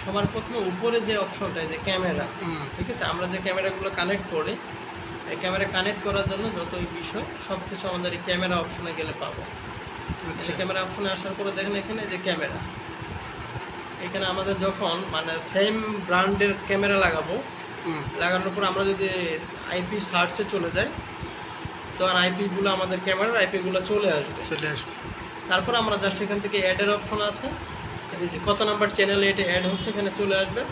সবার প্রথমে উপরে যে অপশনটা যে ক্যামেরা ঠিক আছে? আমরা যে ক্যামেরাগুলো কানেক্ট করি এই ক্যামেরা কানেক্ট করার জন্য যতই বিষয় সব কিছু আমাদের এই ক্যামেরা অপশনে গেলে পাবো। আচ্ছা। এই ক্যামেরা অপশনে আসার পরে দেখেন এখানে যে ক্যামেরা। এখানে আমাদের যখন মানে সেম ব্র্যান্ডের ক্যামেরা লাগাবো লাগানোর পর আমরা যদি আইপি সার্চে চলে যাই তখন আইপিগুলো আমাদের ক্যামেরার আইপিগুলো চলে আসবে। চলে আসবে। তারপর আমরা জাস্ট এখান থেকে অ্যাডের অপশন আছে। কত নাম্বার চ্যানেলে এটা অ্যাড হচ্ছে এখানে চলে আসবে।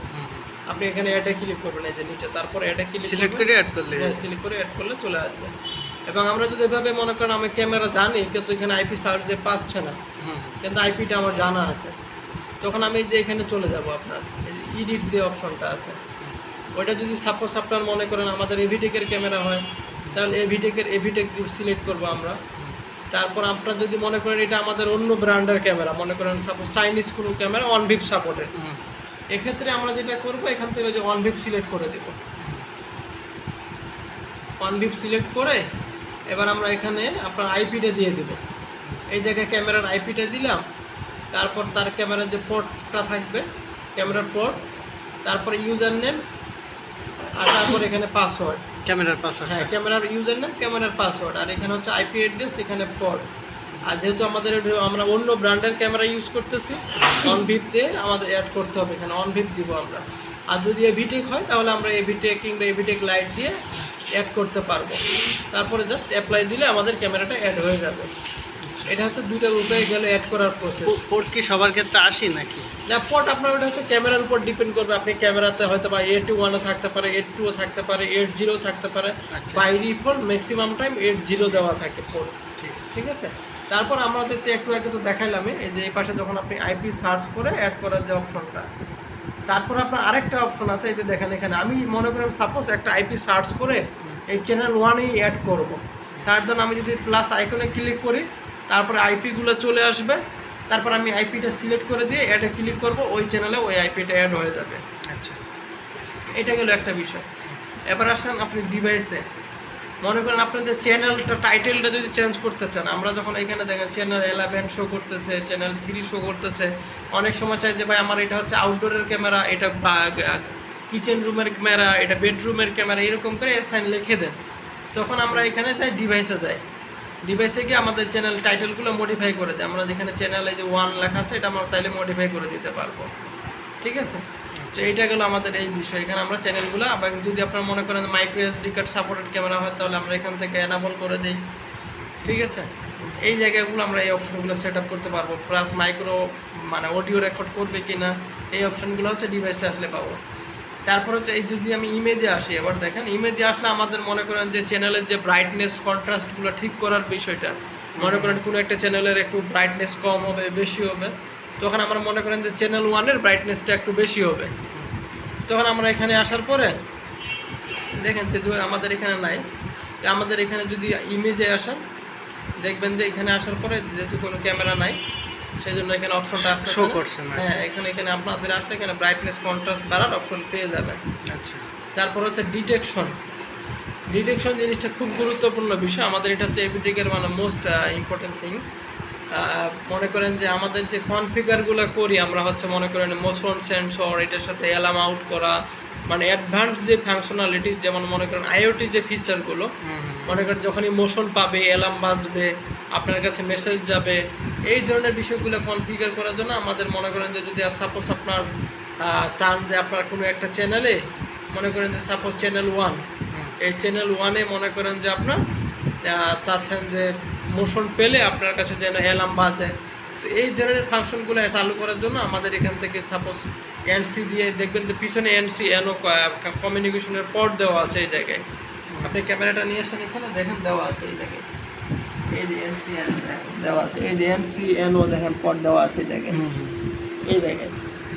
আপনি এখানে অ্যাডে ক্লিক করবেন এই যে নিচে। তারপর অ্যাডে ক্লিক সিলেক্ট করে অ্যাড করলে। হ্যাঁ সিলেক্ট করে অ্যাড করলে চলে আসবে। এবং আমরা যদি এভাবে মনে করেন আমি ক্যামেরা জানি কিন্তু এখানে আইপি সার্চ দিয়ে পাচ্ছে না। কিন্তু আইপিটা আমার জানা আছে। তখন আমি যে এখানে চলে যাব আপনার। ইডিট যে অপশনটা আছে। ওইটা যদি সাপোজ আপনার মনে করেন আমাদের এভিটেকের ক্যামেরা হয় তাহলে এভিটেকের এভিটেক সিলেক্ট করব আমরা। তারপর আপনার যদি মনে করেন এটা আমাদের অন্য ব্র্যান্ডের ক্যামেরা মনে করেন সাপোজ চাইনিজ কোনো ক্যামেরা অন ভিপ সাপোর্টেড এক্ষেত্রে আমরা যেটা করব এখান থেকে যে অন ভিপ সিলেক্ট করে দেব। অন ভিপ সিলেক্ট করে এবার আমরা এখানে আপনার আইপিটা দিয়ে দেব। এই জায়গায় ক্যামেরার আইপিটা দিলাম তারপর তার ক্যামেরার যে পোর্টটা থাকবে ক্যামেরার পোর্ট তারপরে ইউজার নেম আর তারপর এখানে পাসওয়ার্ড ক্যামেরার পাশে হ্যাঁ ক্যামেরার ইউজার নেম ক্যামেরার পাসওয়ার্ড আর এখানে হচ্ছে আইপি অ্যাড্রেস এখানে পোর্ট আর যেহেতু আমাদের আমরা অন্য ব্র্যান্ডের ক্যামেরা ইউজ করতেছি অন ভিপ দিয়ে আমাদের অ্যাড করতে হবে এখানে অন ভিপ দিব আমরা। আর যদি এভিটেক হয় তাহলে আমরা এভিটেক কিংবা এভিটেক লাইট দিয়ে অ্যাড করতে পারব। তারপরে জাস্ট অ্যাপ্লাই দিলে আমাদের ক্যামেরাটা অ্যাড হয়ে যাবে। এটা হচ্ছে দুইটা উপায়ে গেলে অ্যাড করার প্রসেস পোর্ট কি সবার ক্ষেত্রে আসি নাকি? না পট আপনার ওটা হচ্ছে ক্যামেরার উপর ডিপেন্ড করবে। আপনি ক্যামেরাতে হয়তো বা এইট ওয়ানও থাকতে পারে এইট টুও থাকতে পারে এইট জিরো থাকতে পারে। By default maximum time eight zero দেওয়া থাকে ফোর ঠিক আছে। ঠিক আছে? তারপর আমাদের তো একটু আগে তো দেখাইলাম এই যে এই পাশে যখন আপনি আইপি সার্চ করে অ্যাড করার যে অপশনটা তারপর আপনার আরেকটা অপশন আছে এই যে দেখেন এখানে। আমি মনে করি সাপোজ একটা আইপি সার্চ করে এই চ্যানেল ওয়ানেই অ্যাড করব। তার জন্য আমি যদি প্লাস আইকনে ক্লিক করি তারপরে আইপিগুলো চলে আসবে। তারপর আমি আইপিটা সিলেক্ট করে দিয়ে অ্যাডে ক্লিক করব ওই চ্যানেলে ওই আইপিটা অ্যাড হয়ে যাবে। আচ্ছা। এটা গেল একটা বিষয়। এবার আসেন আপনি ডিভাইসে মনে করেন আপনাদের চ্যানেলটা টাইটেলটা যদি চেঞ্জ করতে চান আমরা যখন এখানে দেখেন চ্যানেল এলেভেন শো করতেছে চ্যানেল থ্রি শো করতেছে অনেক সময় চাই যে ভাই আমার এটা হচ্ছে আউটডোরের ক্যামেরা এটা কিচেন রুমের ক্যামেরা এটা বেডরুমের ক্যামেরা এরকম করে সাইন লিখে দেন। তখন আমরা এখানে যাই ডিভাইসে যাই। ডিভাইসে গিয়ে আমাদের চ্যানেল টাইটেলগুলো মডিফাই করে দেয়। আমরা যেখানে চ্যানেল যে ওয়ান লেখা আছে এটা আমরা চাইলে মডিফাই করে দিতে পারব। ঠিক আছে? তো এইটা গেলো আমাদের এই বিষয়। এখানে আমরা চ্যানেলগুলো আবার যদি আপনারা মনে করেন micro SD card supported camera হয় তাহলে আমরা এখান থেকে অ্যানাবল করে দিই। ঠিক আছে? এই জায়গাগুলো আমরা এই অপশনগুলো সেট আপ করতে পারব। প্লাস মাইক্রো মানে অডিও রেকর্ড করবে কি না এই অপশনগুলো হচ্ছে ডিভাইসে আসলে পাবো। তারপর হচ্ছে এই যদি আমি ইমেজে আসি, এবার দেখেন ইমেজে আসলে আমাদের মনে করেন যে চ্যানেলের যে ব্রাইটনেস কন্ট্রাস্টগুলো ঠিক করার বিষয়টা, মনে করেন কোনো একটা চ্যানেলের একটু ব্রাইটনেস কম হবে, বেশি হবে, তখন আমরা মনে করেন যে চ্যানেল ওয়ানের ব্রাইটনেসটা একটু বেশি হবে। তখন আমরা এখানে আসার পরে, দেখেন যে আমাদের এখানে নাই, তো আমাদের এখানে যদি ইমেজে আসেন, দেখবেন যে এখানে আসার পরে যেহেতু কোনো ক্যামেরা নাই সেই জন্য এখানে অপশনটা আসতে শো করছে না হ্যাঁ এখানে এখানে আপনাদের আসলে এখানে ব্রাইটনেস কন্ট্রাস্ট বাড়ার অপশন পেয়ে যাবেন। আচ্ছা। তারপর হচ্ছে ডিটেকশন ডিটেকশন জিনিসটা খুব গুরুত্বপূর্ণ বিষয়। আমাদের এটা হচ্ছে এভিটেকের মানে মোস্ট ইম্পর্টেন্ট থিংস মনে করেন যে আমাদের যে কনফিগারগুলো করি আমরা হচ্ছে মনে করেন মোশন সেন্সর এটার সাথে অ্যালার্ম আউট করা মানে অ্যাডভান্স যে ফাংশনালিটিস যেমন মনে করেন আইওটি যে ফিচারগুলো মনে করেন যখনই মোশন পাবে অ্যালার্ম বাজবে আপনার কাছে মেসেজ যাবে এই ধরনের বিষয়গুলো কনফিগার করার জন্য আমাদের মনে করেন যে যদি সাপোজ আপনার চান যে আপনার কোনো একটা চ্যানেলে মনে করেন যে সাপোজ চ্যানেল ওয়ান এই চ্যানেল ওয়ানে মনে করেন যে আপনার চাচ্ছেন যে মোশন পেলে আপনার কাছে যেন অ্যালার্ম বাজে। তো এই ধরনের ফাংশনগুলো চালু করার জন্য আমাদের এখান থেকে সাপোজ এনসি দিয়ে দেখবেন যে পিছনে এনসি এনও কমিউনিকেশনের পট দেওয়া আছে এই জায়গায়। আপনি ক্যামেরাটা নিয়ে আসেন এখানে দেখেন দেওয়া আছে এই জায়গায়। এই যে এনসি দেওয়া আছে। এই যে এনসিএনও দেখেন পট দেওয়া আছে হুম। এই জায়গায়